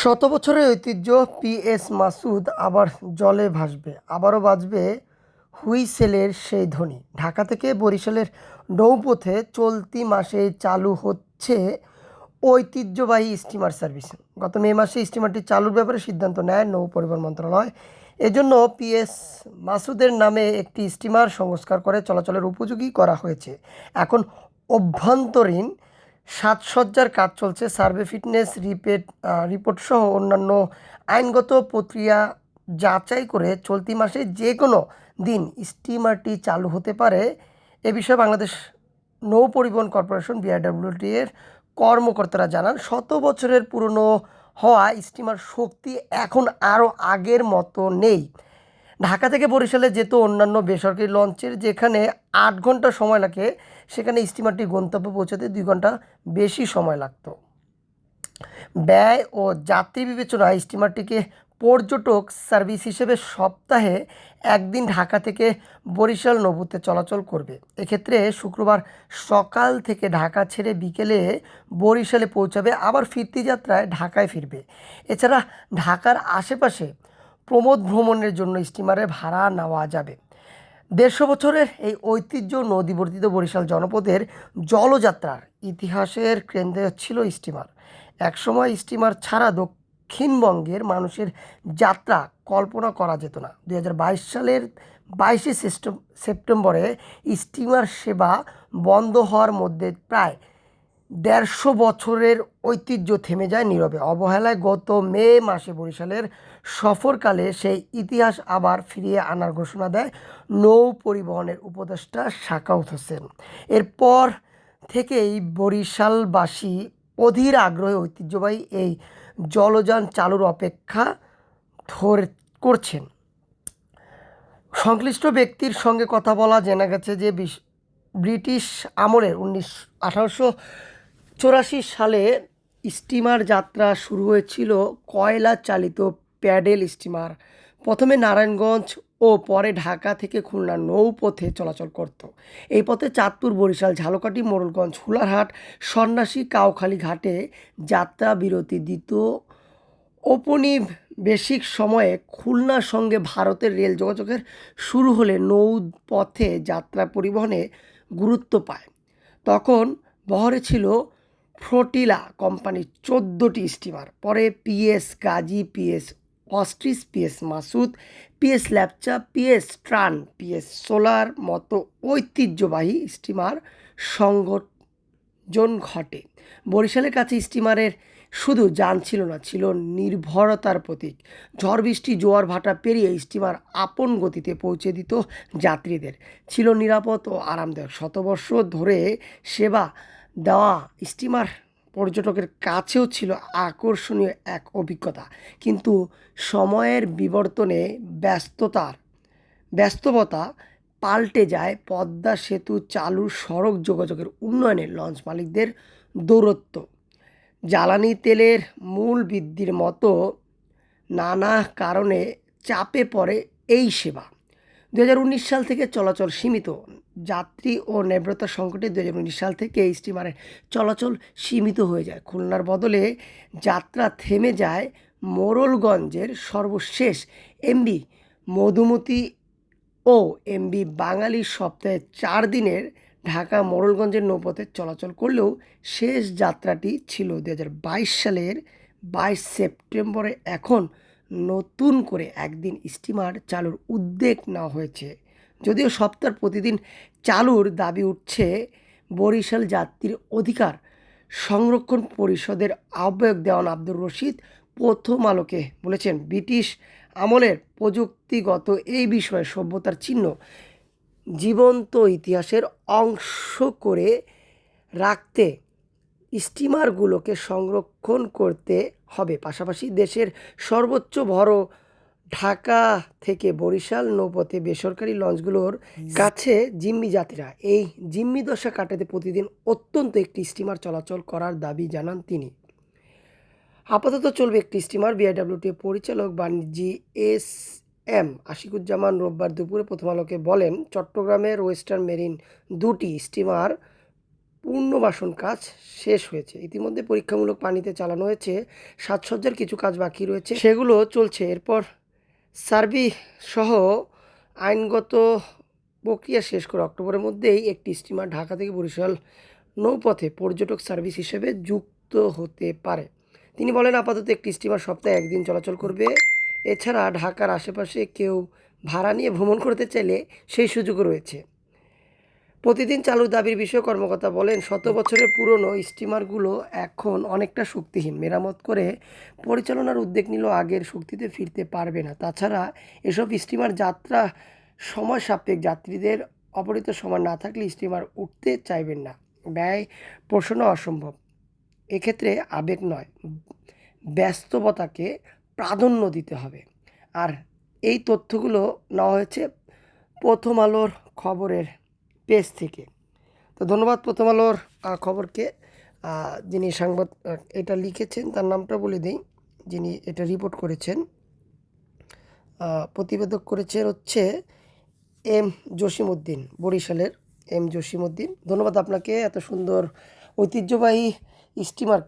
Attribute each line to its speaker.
Speaker 1: শত বছরের ঐতিহ্য পিএস মাসুদ আবার জলে ভাসবে, আবারও বাজবে হুইসেলের সেই ধ্বনি। ঢাকা থেকে বরিশালের নৌপথে চলতি মাসে চালু হচ্ছে ঐতিহ্যবাহী স্টিমার সার্ভিস। গত মে মাসে স্টিমারটি চালুর ব্যাপারে সিদ্ধান্ত নেয় নৌ পরিবহন মন্ত্রণালয়। এজন্য পিএস মাসুদের নামে একটি স্টিমার সংস্কার করে চলাচলের উপযোগী করা হয়েছে। এখন অভ্যন্তরীণ সাজসজ্জার কাজ চলছে। সার্ভে ফিটনেস রিপেট রিপোর্ট সহ অন্যান্য আইনগত প্রক্রিয়া যাচাই করে চলতি মাসে যে কোনো দিন স্টিমারটি চালু হতে পারে। এ বিষয়ে বাংলাদেশ নৌ পরিবহন কর্পোরেশন বিআরডব্লিউটি এর কর্মকর্তারা জানান, শত বছরের পুরনো হওয়া স্টিমার শক্তি এখন আরও আগের মতো নেই। ঢাকা থেকে বরিশালে যেত অন্যান্য বেসরকারি লঞ্চের, যেখানে আট ঘণ্টা সময় লাগে, সেখানে স্টিমারটি গন্তব্যে পৌঁছাতে দুই ঘণ্টা বেশি সময় লাগতো। ব্যয় ও যাত্রী বিবেচনায় স্টিমারটিকে পর্যটক সার্ভিস হিসেবে সপ্তাহে একদিন ঢাকা থেকে বরিশাল নবুতে চলাচল করবে। এক্ষেত্রে শুক্রবার সকাল থেকে ঢাকা ছেড়ে বিকেলে বরিশালে পৌঁছাবে, আবার ফিরতি যাত্রায় ঢাকায় ফিরবে। এছাড়া ঢাকার আশেপাশে প্রমোদ ভ্রমণের জন্য স্টিমারে ভাড়া নেওয়া যাবে। দেড়শো বছরের এই ঐতিহ্য নদীবর্তিত বরিশাল জনপদের জলযাত্রার ইতিহাসের কেন্দ্রে ছিল স্টিমার। একসময় স্টিমার ছাড়া দক্ষিণবঙ্গের মানুষের যাত্রা কল্পনা করা যেত না। দু হাজার বাইশ সালের বাইশে সেপ্টেম্বরে স্টিমার সেবা বন্ধ হওয়ার মধ্যে প্রায় দেড়শো বছরের ঐতিহ্য থেমে যায় নীরবে। অবহেলায় গত মে মাসে বরিশালের সফরকালে সেই ইতিহাস আবার ফিরিয়ে আনার ঘোষণা দেয় নৌ পরিবহনের উপদেষ্টা শাকাউত হোসেন। এরপর থেকেই বরিশালবাসী অধীর আগ্রহে ঐতিহ্যবাহী এই জলযান চালুর অপেক্ষা ধরে, করছেন। সংশ্লিষ্ট ব্যক্তির সঙ্গে কথা বলা জানা গেছে যে ব্রিটিশ আমলের উনিশ, আঠারোশো চৌরাশি সালে স্টিমার যাত্রা শুরু হয়েছিল কয়লা চালিত প্যাডেল স্টিমার। প্রথমে নারায়ণগঞ্জ ও পরে ঢাকা থেকে খুলনা নৌপথে চলাচল করত। এই পথে চাঁদপুর, বরিশাল, ঝালকাঠি, মোড়লগঞ্জ, হুলারহাট, সন্ন্যাসী, কাউখালী ঘাটে যাত্রা বিরতি দিত। ঔপনিবেশিক সময়ে খুলনার সঙ্গে ভারতের রেল যোগাযোগের শুরু হলে নৌপথে যাত্রা পরিবহনে গুরুত্ব পায়। তখন বহরে ছিল ফ্লোটিলা কোম্পানির চোদ্দোটি স্টিমার, পরে PS Gazi PS ostrich PS Masud, PS Lepcha, PS tern, PS solar মতো ঐতিহ্যবাহী স্টিমার সংযোজন ঘটে। বরিশালের কাছে স্টিমারের শুধু যান ছিল না, ছিল নির্ভরতার প্রতীক। ঝড় বৃষ্টি, জোয়ার ভাটা পেরিয়ে স্টিমার আপন গতিতে পৌঁছে দিত যাত্রীদের। ছিল নিরাপদ ও আরামদায়ক। শতবর্ষ ধরে সেবা দেওয়া স্টিমার পর্যটকের কাছেও ছিল আকর্ষণীয় এক অভিজ্ঞতা। কিন্তু সময়ের বিবর্তনে ব্যস্ততার ব্যস্ততা পাল্টে যায় পদ্মা সেতু চালু সড়ক যোগাযোগের উন্নয়নে লঞ্চ মালিকদের দৌরত্ব। জ্বালানি তেলের মূল বৃদ্ধির মতো নানা কারণে চাপে পড়ে এই সেবা। দু হাজার উনিশ সাল থেকে চলাচল সীমিত। যাত্রী ও নির্ভরতা সংকটে দু হাজার উনিশ সাল থেকে এই স্টিমারের চলাচল সীমিত হয়ে যায়। খুলনার বদলে যাত্রা থেমে যায় মোরলগঞ্জের সর্বশেষ এমবি মধুমতি ও এমবি বাঙালি সপ্তাহে চার দিনের ঢাকা মোরলগঞ্জের নৌপথে চলাচল করলেও শেষ যাত্রাটি ছিল দু হাজার বাইশ সালের বাইশ সেপ্টেম্বরে। এখন নতুন করে একদিন স্টিমার চালুর উদ্যোগ নেওয়া হয়েছে। যদিও সপ্তাহ প্রতিদিন চালুর দাবি উঠছে, বরিশাল যাত্রীর অধিকার সংরক্ষণ পরিষদের আহ্বায়ক দেওয়ান আব্দুর রশিদ প্রথম আলোকে বলেছেন, ব্রিটিশ আমলের প্রযুক্তিগত এই বিষয়ে সভ্যতার চিহ্ন জীবন্ত ইতিহাসের অংশ করে রাখতে স্টিমারগুলোকে সংরক্ষণ করতে হবে। পাশাপাশি দেশের সর্বোচ্চ বড় ঢাকা থেকে বরিশাল নৌপথে বেসরকারি লঞ্চগুলোর কাছে জিম্মি যাত্রীরা। এই জিম্মি দশা কাটাতে প্রতিদিন অত্যন্ত একটি স্টিমার চলাচল করার দাবি জানান তিনি। আপাতত চলবে একটি স্টিমার। বিআইডব্লিউটি পরিচালক বাণিজ্যি এস এম আশিকুজ্জামান রোববার দুপুরে প্রথম আলোকে বলেন চট্টগ্রামের ওয়েস্টার্ন মেরিন দুটি স্টিমার পুনর্বাসন কাজ শেষ হয়েছে। ইতিমধ্যে পরীক্ষামূলক পানিতে চালানো হয়েছে সাজসজ্জার কিছু কাজ বাকি রয়েছে। সেগুলো চলছে। এরপর সার্ভি সহ আইনগত প্রক্রিয়া শেষ করে অক্টোবরের মধ্যেই একটি স্টিমার ঢাকা থেকে বরিশাল নৌপথে পর্যটক সার্ভিস হিসেবে যুক্ত হতে পারে। তিনি বলেন, আপাতত একটি স্টিমার সপ্তাহে একদিন চলাচল করবে। এছাড়া ঢাকার আশেপাশে কেউ ভাড়া নিয়ে ভ্রমণ করতে চাইলে সেই সুযোগও রয়েছে। প্রতিদিন চালুর দাবির বিষয়ে কর্মকর্তা বলেন, শত বছরের পুরনো স্টিমারগুলো এখন অনেকটা শক্তিহীন। মেরামত করে পরিচালনার উদ্যোগ নিলেও আগের শক্তিতে ফিরতে পারবে না। তাছাড়া এসব স্টিমার যাত্রা সময় সাপেক্ষ, যাত্রীদের অপরিত সময় না থাকলে স্টিমার উঠতে চাইবেন না। ব্যয় পোষণও অসম্ভব। এক্ষেত্রে আবেগ নয়, ব্যস্ততাকে প্রাধান্য দিতে হবে। আর এই তথ্যগুলো নেওয়া হয়েছে প্রথম আলোর খবরের পেজ থেকে। তো ধন্যবাদ প্রথম আলোর খবরকে। যিনি সাংবাদ এটা লিখেছেন, তার নামটা বলে দিই। যিনি এটা রিপোর্ট করেছেন প্রতিবেদক করেছেন হচ্ছে এম জসিমউদ্দিন, বরিশালের এম জসিমউদ্দিন। ধন্যবাদ আপনাকে, এত সুন্দর ঐতিহ্যবাহী স্টিমার